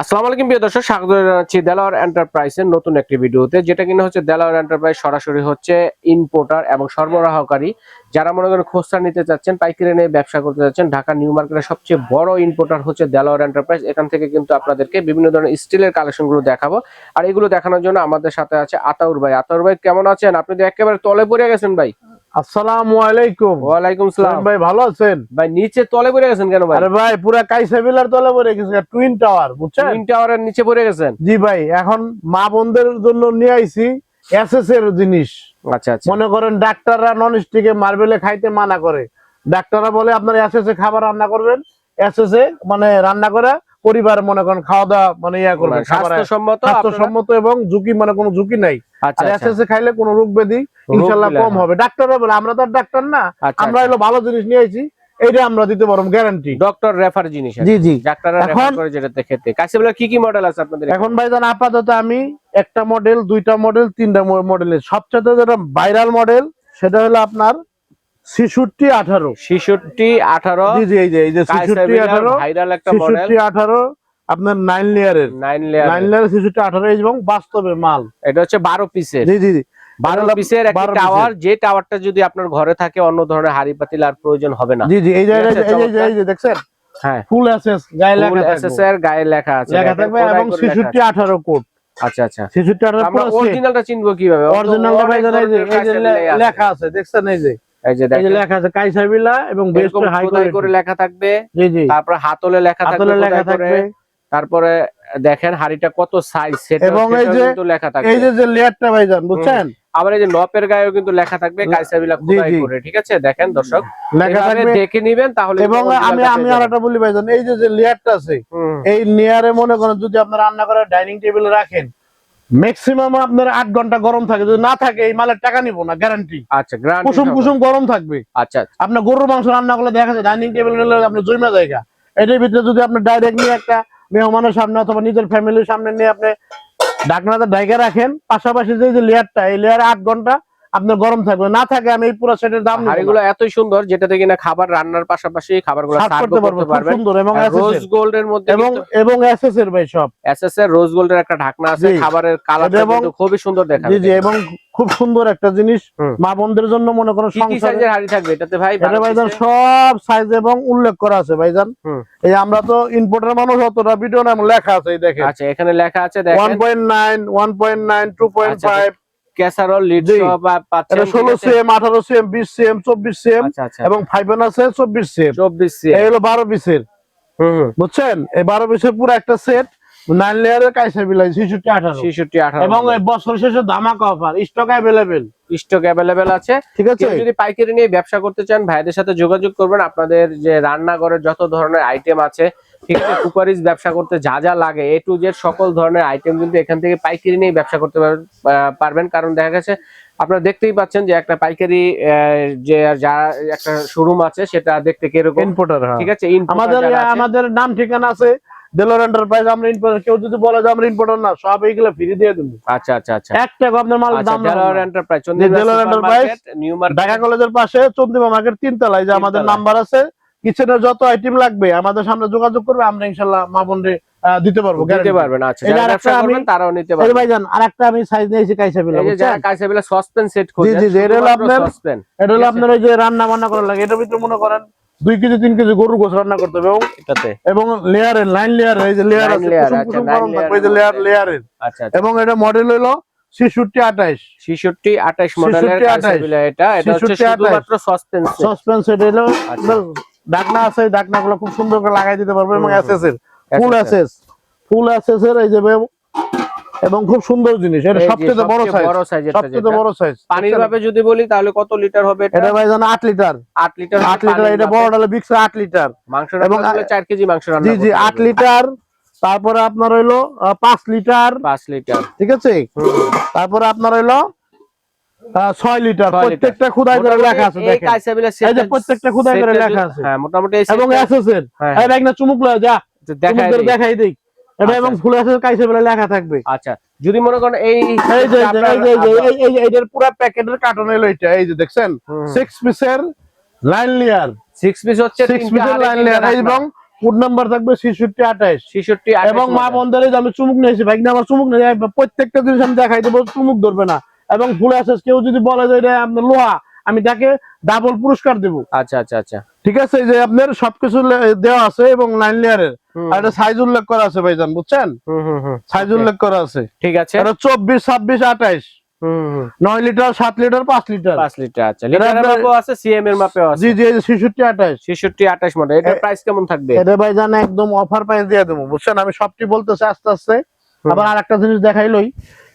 আসসালামু আলাইকুম, প্রিয় দর্শক, স্বাগত জানাচ্ছি দেলাওয়ার এন্টারপ্রাইজের নতুন একটি ভিডিওতে, যেটা কিনা হচ্ছে দেলাওয়ার এন্টারপ্রাইজ সরাসরি হচ্ছে ইম্পোর্টার এবং সরবরাহকারী। যারা মনে করেন খুচরা নিতে চাচ্ছেন, পাইকারি নিয়ে ব্যবসা করতে চাচ্ছেন, ঢাকা নিউ মার্কেটের সবচেয়ে বড় ইম্পোর্টার হচ্ছে দেলাওয়ার এন্টারপ্রাইজ। এখান থেকে কিন্তু আপনাদেরকে বিভিন্ন ধরনের স্টিলের কালেকশনগুলো দেখাবো। আর এগুলো দেখানোর জন্য আমাদের সাথে আছে আতাউর ভাই। আতাউর ভাই, কেমন আছেন? আপনি তো একেবারে তলে পড়ে গেছেন ভাই। আসসালামু আলাইকুম। ওয়ালাইকুম সালাম। ভাই ভালো আছেন? ভাই নিচে তলে পড়ে গেছেন কেন ভাই? আরে ভাই পুরা কাইসাবিলার তলে পড়ে গেছে টুইন টাওয়ার বুঝছেন? টুইন টাওয়ারের নিচে পড়ে গেছেন? জি ভাই এখন মা বোনদের জন্য নিয়ে আইছি এসএস এর জিনিস। আচ্ছা আচ্ছা। মনে করেন ডাক্তাররা নন স্টিকে মার্বেলে খাইতে মানা করে। ডাক্তাররা বলে আপনার এসএস এ খাবার রান্না করবেন এসএস এ মানে রান্না করে পরিবার মনে করেন খাওয়া দাওয়া মানে ইয়া করবেন মানে স্বাস্থ্যসম্মত স্বাস্থ্যসম্মত এবং ঝুঁকি মানে কোনো ঝুঁকি নাই। আচ্ছা আর আচ্ছা খাইলে কোনো রোগ ব্যাধি ইনশাল্লাহ কম হবে। ডাক্তাররা বলে আমরা তো আর ডাক্তার না। আচ্ছা আমরা এলো ভালো জিনিস নিয়ে আইছি। এইটা আমরা দিতে পারব গ্যারান্টি ডক্টর রেফার জিনিস জি জি। ডাক্তাররা রেফার করে যেটাতে খেতে কাশিবলা কি কি মডেল আছে আপনাদের এখন? ভাইজান আপাতত আমি একটা মডেল দুইটা মডেল তিনটা মডেলের সবচেয়ে যেটা ভাইরাল মডেল সেটা হলো আপনার ছিষট্টি আঠারো। 66 18 জি জি এই যে এই যে ছিষট্টি আঠারো ভাইরাল একটা মডেল আঠারো আপনার নাইন লেয়ারের 9 লেয়ার নাইন লেয়ার ছিষট্টি আঠারো এবং বাস্তবে মাল। এটা হচ্ছে 12 পিসের জি জি জি। 12 পিসের একটা টাওয়ার যে টাওয়ারটা যদি আপনার ঘরে থাকে অন্য ধরনের হাড়ি পাতিল আর প্রয়োজন হবে না। জি জি এই এই যে- দেখছেন? হ্যাঁ। ফুল এসএস গায়ে লেখা। গায়ে আছে। লেখা থাকবে এবং। আঠারো কোড আচ্ছা আচ্ছা। ছিষট্টি আঠারো আমরা অরিজিনালটা চিনবো কীভাবে? অরিজিনালটা ভাই জানেন এই যে এই যে লে- লেখা লেখা আছে দেখছেন এই যে? এই যে দেখেন। লেখা আছে কাইসাবিলা এবং বেস্ট হাই করে লেখা থাকবে। জি জি। তারপর হাতলে লেখা থাকবে হাতলে লেখা থাকবে। তারপরে দেখেন হাড়িটা কত সাইজ সেটা এবং এই যে- লেখা থাকবে। এই যে যে লেয়ারটা ভাইজান বুঝছেন? আবার এই যে নপের গায়েও কিন্তু লেখা থাকবে কাইসাবিলা খোদাই করে ঠিক আছে? দেখেন দর্শক লেখা থাকবে দেখে নিবেন তাহলে এবং আমি আমি পেয়ে আর যাবেন। একটা বলি ভাইজান এই যে যে লেয়ারটা আছে এই লেয়ারে মনে করেন যদি আপনার রান্না করে ডাইনিং টেবিলে রাখেন ম্যাক্সিমাম আপনার আট ঘণ্টা গরম থাকে। যদি না থাকে এই মালের টাকা নিবো না গ্যারান্টি আচ্ছা কুসুম কুসুম গরম থাকবে। আচ্ছা। আপনার গরুর মাংস রান্না করলে দেখা যায় ডাইনিং টেবিল নিলে আপনার জমা জায়গা। এটার ভিতরে যদি আপনি ডাইরেক্ট নিয়ে একটা মেহমানের সামনে অথবা নিজের ফ্যামিলির সামনে নিয়ে আপনি ঢাকনাতে ঢাইকে রাখেন পাশাপাশি যে লেয়ারটা এই লেয়ারে আট ঘণ্টা আপনার গরম থাকবে। না থাকে আমি এই পুরো সেটের দাম এগুলো এতই সুন্দর যেটা থেকে না খাবার রান্নার পাশাপাশি খাবারগুলো করতে পারবে সুন্দর। এবং রোজ গোল্ড এর মধ্যে এবং এস এস এর ভাই সব। এস এস এর রোজ গোল্ড এর একটা ঢাকনা আছে খাবারের কালার এবং খুবই সুন্দর দেখা জি জি এবং খুব সুন্দর একটা জিনিস। মা বোনদের জন্য মনে করো সব সাইজ এবং উল্লেখ করা আছে ভাইজান। এই আমরা তো ইম্পোর্টার মানুষ অতটা ভিডিও নাম লেখা আছে এই দেখেন। আচ্ছা এখানে লেখা আছে দেখেন। 1.9 1.9 2.5 ক্যাসারোল লিড পা- পাচ্ছেন এটা ঠিক ষোলো আছে? সিএম আঠারো সিএম বিশ সিএম চব্বিশ সিএম আচ্ছা আচ্ছা এবং ফাইভ এন আছে চব্বিশ সিএম। 24 সি এই হলো বারো পিসের হুম হুম। বুঝছেন? এই বারো পিসের পুরো একটা সেট নাইন লেয়ারের কাইসা বিলাই ছিষট্টি আঠারো। 66 18 এবং এই বছর শেষে ধামাকা offer stock available stock available আছে। ঠিক আছে? যদি পাইকারি নিয়ে ব্যবসা করতে চান ভাইদের সাথে যোগাযোগ করবেন। আপনাদের যে রান্নাঘরের যত ধরনের আইটেম আছে ঠিক আছে কুকারিজ ব্যবসা করতে যা যা লাগে এ টু জেড সকল ধরনের আইটেম কিন্তু এখান থেকে পাইকারি নিয়ে ব্যবসা করতে পারবেন- কারণ দেখা গেছে আপনারা দেখতেই পাচ্ছেন যে একটা পাইকারি যে যা একটা শোরুম আছে সেটা দেখতে কীরকম। ইম্পোর্টার ঠিক আছে আমাদের আমাদের নাম ঠিকানা আছে দেলোর এন্টারপ্রাইজ আমরা ইম্পোর্টার কেউ যদি বলে যে আমরা ইম্পোর্টার না সব এইগুলো ফ্রি দিয়ে দেবো। আচ্ছা আচ্ছা আচ্ছা। এক টাকা আপনার মাল আচ্ছা দাম না। এন্টারপ্রাইজ যে দেলোয়ার নিউ মার্কেট ঢাকা কলেজের পাশে চন্দ্রিমা মার্কেট তিন তলায় যে আমাদের নাম্বার আছে কিচেনের যত আইটেম লাগবে আমাদের সামনে যোগাযোগ করবে আমরা ইনশাল্লাহ মা বোনরে দিতে পারব দিতে পারবেন আচ্ছা যারা আরেকটা ব্যবসা আমি- করবেন তারাও নিতে পারবেন। ভাইজান আর একটা আমি সাইজ নিয়েছি কাইসা বিলা এই যে যারা কাইসাবিলা সসপেন সেট খোঁজেন জি, জি, এটা হলো আপনার- সসপেন এটা হলো আপনার ওই যে রান্না বান্না করার লাগে এটার ভিতরে মনে করেন দুই কেজি তিন কেজি গরুর গোস রান্না করতে হবে এবং এটাতে? এবং লেয়ারের লাইন লেয়ার এই যে লেয়ার আছে কুসুম আচ্ছা, এই যে লেয়ার। লেয়ারের আচ্ছা আচ্ছা। এবং এটা মডেল হলো ছিষট্টি আঠাইশ 66 28 মডেলের 66, কাইসাবিলা এটা এটা হচ্ছে শুধুমাত্র সসপেন সেট সসপেন্স এটা হলো ঢাকনা আছে ঢাকনা গুলো খুব সুন্দর করে লাগাই দিতে পারবে এবং। এসএস এর ফুল এসএস ফুল এসএস এর এই যে এবং খুব সুন্দর জিনিস এটা সবচেয়ে বড় সাইজ বড় সাইজ সবচেয়ে বড় সাইজ পানির ভাবে যদি বলি তাহলে কত লিটার হবে এটা? এটা ভাই জানো আট লিটার 8 লিটার আট লিটার এটা বড় হলে বিক্স আট লিটার মাংস এবং 4 কেজি মাংস রান্না জি জি করতে আট লিটার তারপরে আপনার হইল আহ, পাঁচ লিটার 5 লিটার ঠিক আছে? তারপরে আপনার হইল ছয় লিটার। প্রত্যেকটা খুদাই করে লেখা আছে দেখেন। এই যে প্রত্যেকটা খুদাই করে লেখা যদি- আছে। হ্যাঁ মোটামুটি এবং সেটটা- এসএস এর এই ব্যাগ না চুমুক লয় যা দেখাই চুমুক করে দিই। দেখাই দিই। এটা। এবং ফুল এসএস কাইসে বলে লেখা থাকবে। আচ্ছা যদি মনে করেন এই যে পুরো প্যাকেটের কার্টন হলো এটা এই যে দেখছেন? পিসের লাইন লেয়ার সিক্স পিস হচ্ছে সিক্স পিসের লাইন লেয়ার এবং কোড নাম্বার থাকবে ছেষট্টি আঠাশ। ছেষট্টি এবং মা বন্ধের আমি চুমুক নিয়েছি ভাই না আমার চুমুক নেই প্রত্যেকটা জিনিস আমি দেখাই দেবো চুমুক ধরবে না। এবং ফুল অ্যাসেস কেউ যদি বলে যে এটা আপনার লোহা আমি তাকে ডাবল পুরস্কার দেবো। আচ্ছা আচ্ছা আচ্ছা। ঠিক আছে? যে আপনার সবকিছু দেওয়া আছে এবং নাইন লেয়ারের আর এটা সাইজ উল্লেখ করা আছে ভাইজান বুঝছেন। সাইজ উল্লেখ করা আছে। ঠিক আছে। এটা চব্বিশ ছাব্বিশ আঠাইশ। নয় লিটার সাত লিটার পাঁচ লিটার পাঁচ লিটার আচ্ছা। আছে সিএম এর জি জি ছেষট্টি ছেষট্টি আঠাশ মডেল এটার প্রাইস কেমন থাকবে? এটা একদম অফার প্রাইস দিয়ে দেবো বুঝছেন? আমি সবটি বলতেছি আস্তে আস্তে। আবার আরেকটা জিনিস দেখাইলই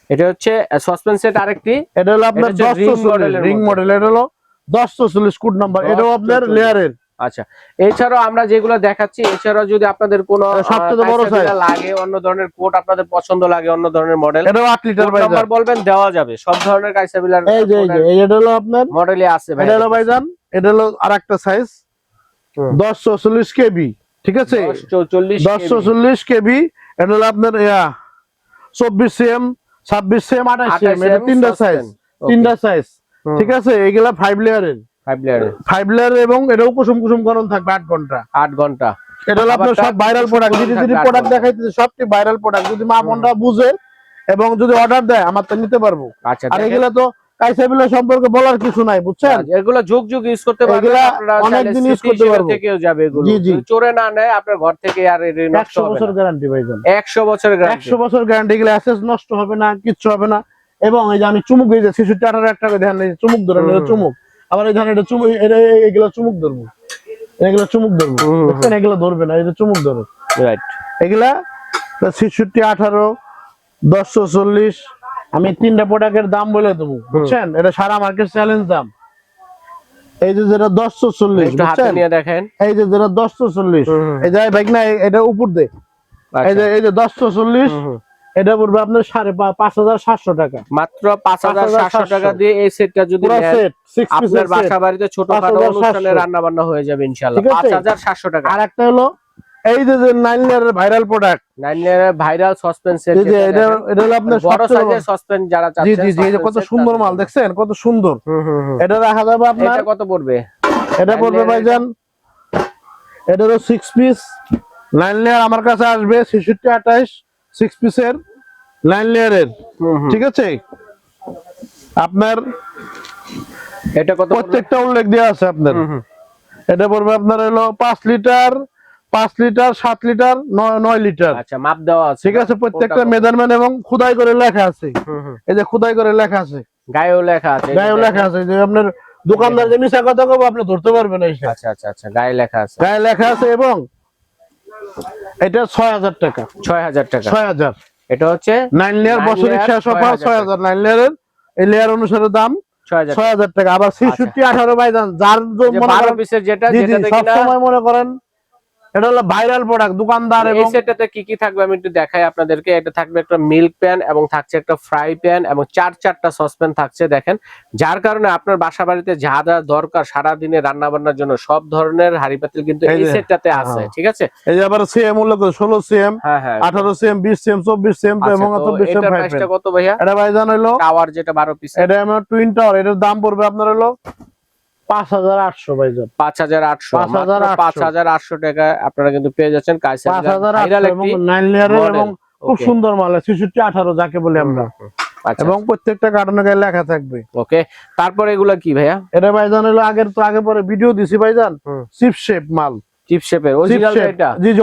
এটা হচ্ছে সসপেন্স সেট আরেকটি। এটা হলো আপনার এটা হচ্ছে দশ ring model এর রিং মডেল এটা হলো দশ চল্লিশ কোড নাম্বার এটাও আপনার লেয়ারের আচ্ছা এছাড়াও আমরা যেগুলো দেখাচ্ছি এছাড়াও যদি আপনাদের কোনো এটা সবচেয়ে বড় size। লাগে অন্য ধরনের কোট আপনাদের পছন্দ লাগে অন্য ধরনের মডেল এটাও আট লিটার নাম্বার বলবেন দেওয়া যাবে। সব ধরনের কাইসাবিলার এই যে এই যে এটা হলো আপনার মডেলই আছে ভাই এটা হলো ভাইজান এটা হলো আর একটা সাইজ হুম। দশ চল্লিশ কেবি ঠিক আছে? 10 দশ চল্লিশ কেবি এটা হলো আপনার ইয়া চব্বিশ সিএম ছাব্বিশ সেম আঠাশ সেম এটা তিনটা সাইজ তিনটা সাইজ ঠিক আছে? এগুলা ফাইভ লেয়ারের ফাইভ লেয়ারের ফাইভ লেয়ার এবং এটাও কুসুম কুসুম গরম থাকবে আট ঘণ্টা। আট ঘণ্টা। এটা হলো আপনার সব ভাইরাল প্রোডাক্ট যদি যদি প্রোডাক্ট ঘণ্টা। দেখাইতেছে সবটি ভাইরাল প্রোডাক্ট যদি মা বোনরা বুঝে এবং যদি অর্ডার দেয় আমার তো নিতে পারব। আচ্ছা আর এগুলা তো কাইসাবিলা সম্পর্কে বলার কিছু নাই বুঝছেন? আচ্ছা, এগুলো যুগ যুগ ইউজ করতে পারবেন আপনারা অনেক দিন use করতে হিসেবে থেকেও যাবে এগুলো। জি, জি। যদি চোরে না নেয় আপনার ঘর থেকে আর নষ্ট একশো বছর গ্যারান্টি ভাইজান একশো বছরের গ্যারান্টি একশো বছর গ্যারান্টি গেলে অ্যাসেস নষ্ট হবে না কিচ্ছু হবে না। এবং এই যে আমি চুমুক এই যে ছেষট্টি আঠারো এক টাকা ধ্যান এই চুমুক ধরেন এটা চুমুক। আবার এই ধরেন এটা চুমুক এটা এগুলো চুমুক ধরবো। এগুলো চুমুক ধরবো। হুম। এগুলো ধরবে না এটা চুমুক ধরো। রাইট এগুলা ছেষট্টি আঠারো দশশো চল্লিশ আমি তিনটা প্রোডাক্টের দাম বলে দেবো বুঝছেন? এটা সারা মার্কেট চ্যালেঞ্জ দাম। এই যে যেটা দশশো চল্লিশ একটু হাতে বুঝছেন? নিয়ে দেখেন। এই যে যেটা দশশো চল্লিশ। এই যে ভাই না এটা উপর দে। এই আচ্ছা। যে এই যে দশশো চল্লিশ। এটা পড়বে আপনার সাড়ে পাঁচ হাজার সাতশো টাকা। মাত্র পাঁচ হাজার সাতশো টাকা দিয়ে এই সেটটা যদি আপনার বাসা বাড়িতে ছোটখাটো 5,700 অনুষ্ঠানে রান্না বান্না হয়ে যাবে ইনশাল্লাহ পাঁচ হাজার সাতশো টাকা। আর একটা হলো এই যে যে নাইন ইয়ারের viral product nine viral suspense যে এটা এটা হলো আপনার বড় সাইজের সসপেন্স যারা চাচ্ছেন জি জি যে কত সুন্দর মাল দেখছেন কত সুন্দর। এটা রাখা যাবে আপনার এটা কত পড়বে? এটা পড়বে ভাইজান এটা হলো সিক্স পিস নাইন লেয়ার আমার কাছে আসবে ছেষট্টি আঠাইশ সিক্স পিসের নাইন লেয়ারের। ঠিক আছে? আপনার এটা কত প্রত্যেকটা উল্লেখ দেওয়া আছে আপনার। এটা পড়বে আপনার হলো পাঁচ লিটার পাঁচ লিটার সাত লিটার নয় লিটার। আচ্ছা মাপ দেওয়া আছে ঠিক আছে প্রত্যেকটা মেজারমেন্ট এবং খুদাই করে লেখা আছে। এই যে খুদাই করে লেখা আছে। গায়েও লেখা আছে গায়েও লেখা আছে যে আপনার দোকানদার যে মিশা কথা কব আপনি ধরতে পারবেন এই আচ্ছা আচ্ছা আচ্ছা গায়ে লেখা আছে। গায়ে লেখা আছে এবং এটা ছয় হাজার টাকা। ছয় হাজার টাকা। ছয় হাজার। এটা হচ্ছে নাইন লেয়ার layer, শেষ অফার ছয় হাজার নাইন লেয়ারের এই লেয়ার অনুসারে দাম ছয় হাজার টাকা। আবার ছেষট্টি আঠারো বাইদান যার মনে করেন যেটা সবসময় মনে করেন এটা হলো ভাইরাল প্রোডাক্ট দোকানদার এবং সেটটাতে কি কি থাকবে আমি একটু দেখাই আপনাদেরকে। এটা থাকবে একটা মিল্ক প্যান এবং থাকছে একটা ফ্রাই প্যান এবং চার চারটা সসপ্যান থাকছে দেখেন। যার কারণে আপনার বাসা বাড়িতে যা যা দরকার সারা দিনে রান্না বান্নার জন্য সব ধরনের হাড়ি পাতিল কিন্তু এই সেটটাতে আছে হ্যাঁ। ঠিক আছে? এই যে আবার সিএম উল্লেখ ষোলো সিএম হ্যাঁ হ্যাঁ। আঠারো সিএম বিশ সিএম চব্বিশ সিএম এবং তো চব্বিশ সিএম এটার প্রাইসটা কত ভাইয়া? এটা ভাইজান হলো টাওয়ার যেটা বারো পিস এটা আমার টুইন টাওয়ার এটার দাম পড়বে আপনার হলো পাঁচ হাজার আটশো ভাইজান পাঁচ হাজার আটশো 5,800 পাঁচ হাজার আটশো। টাকা আপনারা কিন্তু পেয়ে যাচ্ছেন পাঁচ হাজার এবং খুব সুন্দর মাল ছেষট্টি আঠারো যাকে বলি আমরা। আচ্ছা। এবং প্রত্যেকটা কার্টুনে গায়ে লেখা থাকবে। ওকে তারপর এগুলা কি ভাইয়া? এটা ভাইজান হলো আগের তো আগে পরে ভিডিও দিছি ভাইজান। চিপ শেপ মাল। চিপ শেপের অরিজিনাল এটা? জি, জি,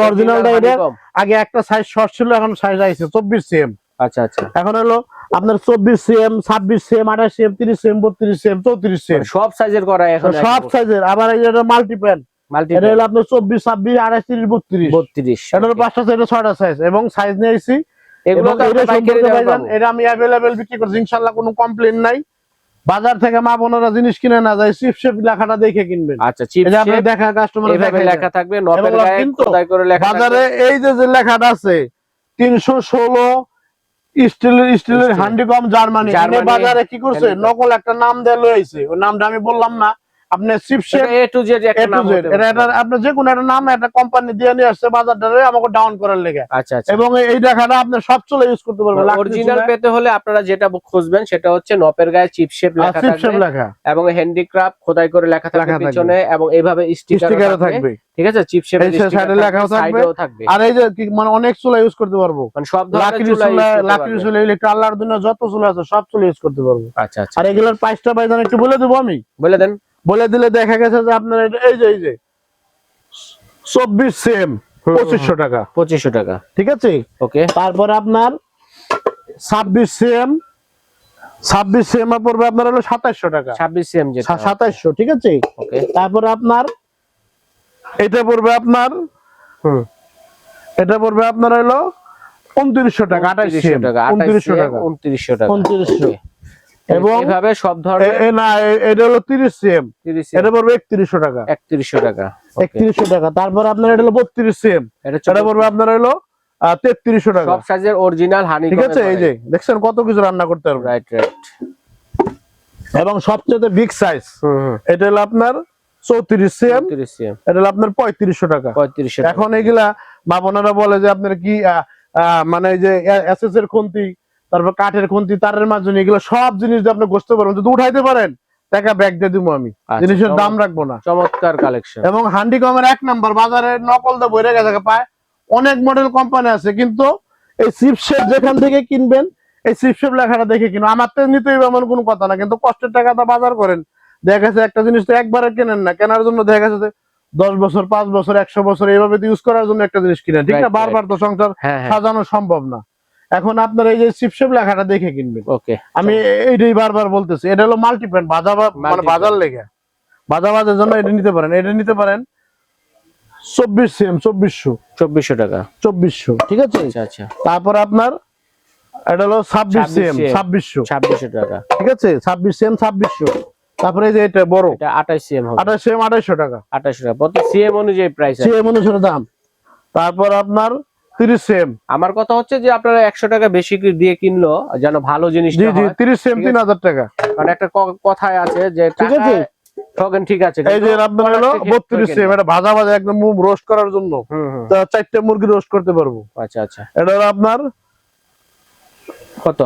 এটা। আগে একটা সাইজ শর্ট ছিল এখন সাইজ আইছে চব্বিশ সিএম আচ্ছা আচ্ছা। এখন হলো আপনার চব্বিশ সেম ছাব্বিশ সেম আঠাশ সেম তিরিশ সেম বত্রিশ সেম চৌত্রিশ সেম। সব সাইজের করা এখন সব সাইজের আবার মাল্টি এটা হলো আপনার চব্বিশ ছাব্বিশ আঠাশ তিরিশ বত্রিশ। বত্রিশ এটা পাঁচটা সাইজ ছয়টা সাইজ এবং সাইজ নিয়েছি এটা আমি অ্যাভেলেবেল বিক্রি করছি। ইনশাল্লাহ কোনো কমপ্লেন নাই। বাজার থেকে মা বোনেরা জিনিস কিনে না যায় চিপ শেপ লেখাটা দেখে কিনবেন। আচ্ছা চিপ এটা দেখা কাস্টমার এভাবে লেখা থাকবে নবের গায়ে খোদাই করে লেখা বাজারে এই যে যে লেখাটা আছে তিনশো ষোলো স্টিলের স্টিলের। হ্যান্ডিকম জার্মানি। জার্মানি বাজারে কি করছে? নকল একটা নাম দেয়া লইছে ওই নামটা আমি বললাম না। আপনি চিপসেট এ টু জেড একটা টু নাম জেড হতে এটা পারে। আপনি যে কোনো একটা নাম একটা কোম্পানি দিয়ে নিয়ে আসছে বাজারটারে আমাকে ডাউন করার লেগে। আচ্ছা আচ্ছা। এবং এই- এই দেখাটা আপনি সব চলে ইউজ করতে পারবেন। অরিজিনাল পেতে হলে আপনারা যেটা খুঁজবেন সেটা হচ্ছে নপের গায়ে লেখা চিপসেট থাকবে লেখা। এবং হ্যান্ডিক্রাফট খোদাই করে লেখা থাকবে লেখা পিছনে এবং এইভাবে স্টিকার থাকবে। ঠিক আছে? লেখাও থাকবে। আর এই যে মানে অনেক চুলা ইউজ করতে পারব। মানে সব ধরনের চুলা চুলা use করতে লাকড়ি চুলা ইলেকট্রিক আল্লাহর দুনিয়া যত চুলা আছে সব চুলা ইউজ করতে পারব। আচ্ছা আচ্ছা। আর এগুলোর প্রাইসটা একটু বলে দেবো আমি। বলে দেন। বলে দিলে দেখা গেছে যে আপনার এই যে এই যে। চব্বিশ সেম পঁচিশশো টাকা। পঁচিশশো টাকা। ঠিক আছে? ওকে। তারপরে আপনার ছাব্বিশ সেম ছাব্বিশ সেম পড়বে আপনার হলো সাতাইশশো টাকা। ছাব্বিশ সিএম যেটা সাতাইশশো ঠিক আছে? ওকে। তারপরে আপনার এটা পড়বে আপনার হুম। এটা পড়বে আপনার হলো উনত্রিশশো টাকা উনত্রিশশো টাকা উনত্রিশশো টাকা। উনত্রিশশো টাকা। উনত্রিশশো. এবং এভাবে সব ধরনের না এটা হলো তিরিশ সেম তিরিশ এটা পড়বে একত্রিশশো টাকা। একত্রিশশো টাকা। Okay. একত্রিশশো টাকা। তারপর আপনার এটা হলো বত্রিশ সেম এটা পড়বে আপনার হলো তেত্রিশশো টাকা। সব সাইজের অরিজিনাল হানি ঠিক আছে? এই যে দেখছেন কত কিছু রান্না করতে পারবে রাইট রাইট এবং সবচেয়ে বিগ সাইজ এটা হলো আপনার চৌত্রিশ সেম তিরিশ সিএম। এটা হলো আপনার পঁয়ত্রিশশো টাকা। পঁয়ত্রিশশো এখন এগুলা বাবনারা বলে যে আপনার কি মানে এই যে এসএস এর খুন্তি তারপর কাঠের খুন্তি তারের মাঝখানে এগুলো সব জিনিস দিয়ে আপনি গোসতে পারবেন যদি উঠাইতে পারেন টাকা ব্যাগ দিয়ে দিব আমি। আচ্ছা, জিনিসের দাম রাখব না। চমৎকার কালেকশন এবং হান্ডি কমের এক নাম্বার বাজারে নকল দা বইরে গেছে পায়। অনেক মডেল কোম্পানি আছে কিন্তু এই চিপসেট যেখান থেকে কিনবেন এই চিপসেট লেখাটা দেখে আমার তো নিতে এমন কোনো কথা না কিন্তু কষ্টের টাকাটা বাজার করেন। দেখা গেছে একটা জিনিস তো একবারে কেনেন না কেনার জন্য দেখা গেছে যে দশ বছর পাঁচ বছর একশো বছর এইভাবে ইউজ করার জন্য একটা জিনিস কিনেন। ঠিক না? বারবার তো সংসার হ্যাঁ হ্যাঁ। সাজানো সম্ভব না। এখন আপনার এই যে চিপসেট লেখাটা দেখে কিনবেন। ওকে আমি এইটাই বারবার বলতেছি এটা হলো মাল্টিপ্যান্ট বাজা মানে বাজার লেগে বাজা বাজার জন্য এটা নিতে পারেন এটা নিতে পারেন চব্বিশ সেম চব্বিশশো। চব্বিশশো টাকা। চব্বিশশো ঠিক আছে? আচ্ছা আচ্ছা। তারপর আপনার এটা হলো ছাব্বিশ 26 সেম ছাব্বিশশো। ছাব্বিশশো টাকা। ঠিক আছে? ছাব্বিশ সেম ছাব্বিশশো। তারপরে যে এটা বড়। এটা আঠাশ সিএম আঠাশ সেম আঠাইশশো টাকা। আঠাশশো টাকা। প্রতি সিএম অনুযায়ী প্রাইস সেম অনুসারে দাম। তারপর আপনার সেম আমার কথা হচ্ছে যে আপনারা একশো টাকা বেশি দিয়ে কিনলো যেন ভালো জিনিস জি সেম তিন হাজার টাকা। কারণ একটা কথায় আছে যে ঠিক আছে। ঠকেন ঠিক আছে। এই যে আপনার হলো product কে বত্রিশ ঠকেন সেম এটা ভাজা ভাজা একদম মুভ রোস্ট করার জন্য। চারটে মুরগি রোস্ট করতে পারব। আচ্ছা আচ্ছা। এটা হলো আপনার কত?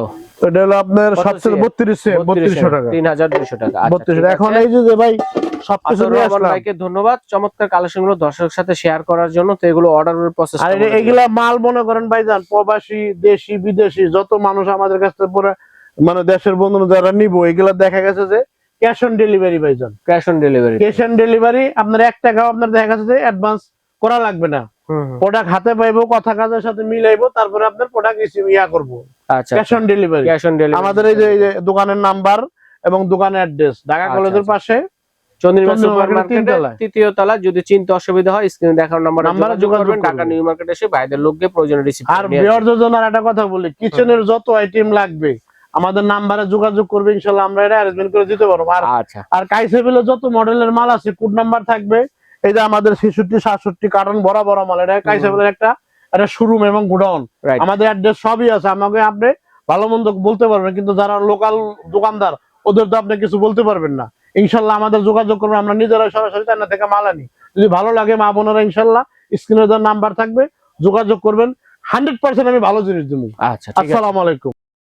এটা হলো আপনার কত সাতশো CM? বত্রিশ সেম বত্রিশশো টাকা। তিন হাজার দুইশো টাকা। আচ্ছা, বত্রিশশো ঠিক টাকা। এখন এই যে ভাই ভাইকে ধন্যবাদ। চমৎকার কালেকশনগুলো দর্শকের সাথে শেয়ার করার জন্য তো এগুলো অর্ডারের প্রসেস আর এগুলা মাল মনে করেন ভাইজান প্রবাসী দেশি বিদেশি যত মানুষ আমাদের কাছ থেকে পরে মানে দেশের বন্ধু যারা নিবো এগুলা দেখা গেছে যে ক্যাশ অন ডেলিভারি ভাইজান। Cash on delivery cash on delivery আপনার এক টাকাও আপনার দেখা গেছে যে অ্যাডভান্স করা লাগবে না। প্রোডাক্ট হাতে পাইবো কথা কাজের সাথে মিলাইবো তারপরে আপনার প্রোডাক্ট রিসিভ ইয়া করব। আচ্ছা cash on delivery cash on delivery আমাদের এই যে এই যে দোকানের নাম্বার এবং দোকানের অ্যাড্রেস ঢাকা আচ্ছা, কলেজের আচ্ছা। পাশে চন্দ্রিমা সুপার মার্কেটের তৃতীয় তলা যদি চিনতে অসুবিধা হয় স্ক্রিনে দেখার নাম্বারে নাম্বারে যোগাযোগ করবেন ঢাকা নিউ মার্কেট এসে ভাইদের লোককে প্রয়োজনে রিসিভ আর বিয়ার যোজনার একটা কথা বলি কিচেনের যত আইটেম লাগবে আমাদের নাম্বারে যোগাযোগ করবে ইনশাল্লাহ আমরা এটা অ্যারেঞ্জমেন্ট করে দিতে পারব। আর আচ্ছা। আর কাইসেবেলে যত মডেলের মাল আছে কোড নাম্বার থাকবে এই যে আমাদের ছেষট্টি সাতষট্টি কার্টন বড় বড় মাল এটা কাইসেবেলের একটা একটা শোরুম এবং গোডাউন আমাদের অ্যাড্রেস সবই আছে আমাকে আপনি ভালো মন্দ বলতে পারবেন কিন্তু যারা লোকাল দোকানদার ওদের তো আপনি কিছু বলতে পারবেন না। ইনশাল্লাহ আমাদের যোগাযোগ করবেন আমরা নিজেরা সরাসরি তার থেকে মাল আনি। যদি ভালো লাগে মা বোনেরা ইনশাল্লাহ স্ক্রিনে নাম্বার থাকবে যোগাযোগ করবেন। হান্ড্রেড পার্সেন্ট আমি ভালো জিনিস দেবো। আচ্ছা আসসালামু আলাইকুম।